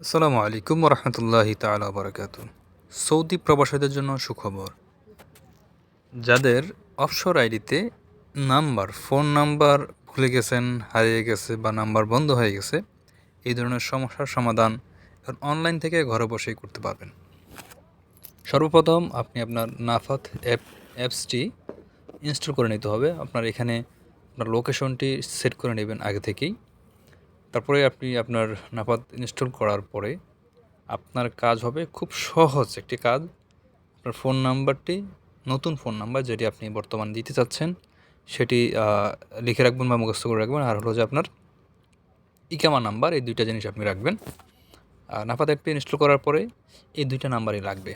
আসসালামু আলাইকুম রহমতুল্লাহি তালা বারকাত সৌদি প্রবাসীদের জন্য সুখবর। যাদের অফশোর আইডিতে নাম্বার, ফোন নাম্বার ভুলে গেছেন, হারিয়ে গেছে বা নাম্বার বন্ধ হয়ে গেছে, এই ধরনের সমস্যার সমাধান অনলাইন থেকে ঘরে বসেই করতে পারবেন। সর্বপ্রথম আপনি আপনার নাফাত অ্যাপ, অ্যাপসটি ইনস্টল করে নিতে হবে। আপনার এখানে আপনার লোকেশনটি সেট করে নেবেন আগে থেকেই। তারপরে আপনি আপনার নাপাত ইনস্টল করার পরে আপনার কাজ হবে খুব সহজ একটি কাজ। আপনার ফোন নাম্বারটি, নতুন ফোন নাম্বার যেটি আপনি বর্তমান দিতে চাচ্ছেন, সেটি লিখে রাখবেন বা মুখস্থ করে রাখবেন। আর হলো যে আপনার ইকামা নাম্বার, এই দুইটা জিনিস আপনি রাখবেন। আর নাপাত অ্যাপটি ইনস্টল করার পরে এই দুইটা নাম্বারই লাগবে।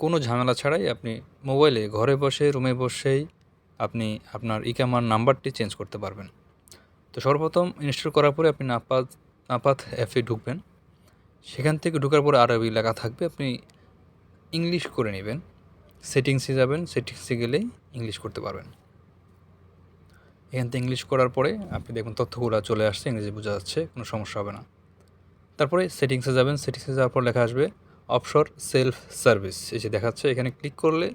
কোনো ঝামেলা ছাড়াই আপনি মোবাইলে ঘরে বসে, রুমে বসেই আপনি আপনার ইকামার নাম্বারটি চেঞ্জ করতে পারবেন। তো সর্বপ্রথম ইনস্টল করার পরে আপনি নাপাত নাপাত অ্যাপে ঢুকবেন। সেখান থেকে ঢোকার পরে আরবি লেখা থাকবে, আপনি ইংলিশ করে নেবেন। সেটিংসে যাবেন সেটিংসে গেলেই ইংলিশ করতে পারবেন। এখান থেকে ইংলিশ করার পরে আপনি দেখুন তথ্যগুলো চলে আসছে, ইংরেজি বোঝা যাচ্ছে, কোনো সমস্যা হবে না। তারপরে সেটিংসে যাবেন সেটিংসে যাওয়ার পর লেখা আসবে অপশর সেলফ সার্ভিস যে দেখাচ্ছে, এখানে ক্লিক করলে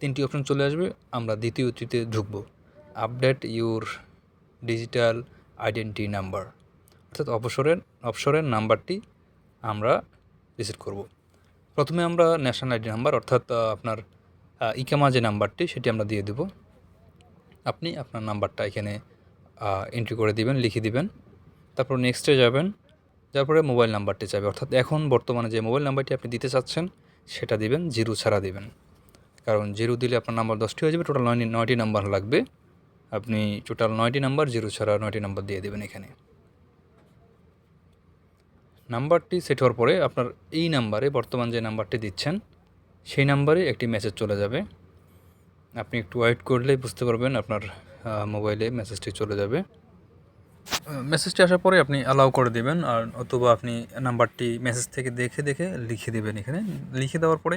তিনটি অপশন চলে আসবে, আমরা দ্বিতীয়টিতে ঢুকবো। Update your digital identity number অর্থাৎ অবসরের অবসরের নাম্বারটি আমরা রিসেট করব। প্রথমে আমরা ন্যাশনাল আইডি নাম্বার অর্থাৎ আপনার ইকামা যে নাম্বারটি, সেটি আমরা দিয়ে দেব। আপনি আপনার নাম্বারটা এখানে এন্ট্রি করে দিবেন, লিখে দিবেন। তারপর নেক্সটে যাবেন। তারপরে মোবাইল নাম্বারটি চাইবে। অর্থাৎ এখন বর্তমানে যে মোবাইল নাম্বারটি আপনি দিতে চাচ্ছেন, সেটা দিবেন জিরো ছাড়া দিবেন। কারণ জিরো দিলে আপনার নাম্বার দশটি হয়ে যাবে টোটাল নয় নয়টি নাম্বার লাগবে। আপনি টোটাল নয়টি নাম্বার জিরো ছাড়া নয়টি নাম্বার দিয়ে দেবেন এখানে। নাম্বারটি সেট হওয়ার পরে আপনার এই নাম্বারে বর্তমান যে নাম্বারটি দিচ্ছেন, সেই নাম্বারে একটি মেসেজ চলে যাবে। আপনি একটু ওয়েট করলেই বুঝতে পারবেন আপনার মোবাইলে মেসেজটি চলে যাবে। মেসেজটি আসার পরে আপনি অ্যালাউ করে দেবেন আর অথবা আপনি নাম্বারটি মেসেজ থেকে দেখে দেখে লিখে দেবেন এখানে। লিখে দেওয়ার পরে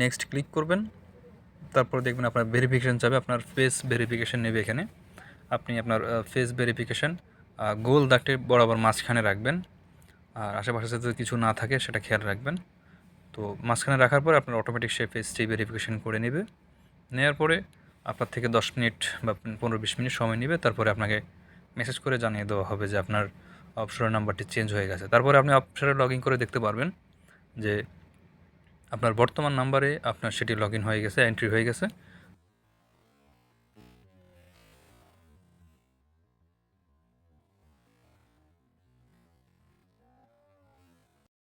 নেক্সট ক্লিক করবেন। তারপরে দেখবেন আপনার ভেরিফিকেশান চাবে, আপনার ফেস ভেরিফিকেশান নেবে এখানে। আপনি আপনার ফেস ভেরিফিকেশান গোল দাগটি বরাবর মাঝখানে রাখবেন। আর আশেপাশে যাতে কিছু না থাকে, সেটা খেয়াল রাখবেন। তো মাঝখানে রাখার পর আপনার অটোমেটিক সে ফেসটি ভেরিফিকেশান করে নেবে। নেওয়ার পরে আপনার থেকে দশ মিনিট বা পনেরো বিশ মিনিট সময় নেবে। তারপরে আপনাকে মেসেজ করে জানিয়ে দেওয়া হবে যে আপনার অপসরের নাম্বারটি চেঞ্জ হয়ে গেছে। তারপরে আপনি অপসরে লগ ইন করে দেখতে পারবেন যে আপনার বর্তমান নাম্বারে আপনার সেটি লগ হয়ে গেছে এন্ট্রি হয়ে গেছে।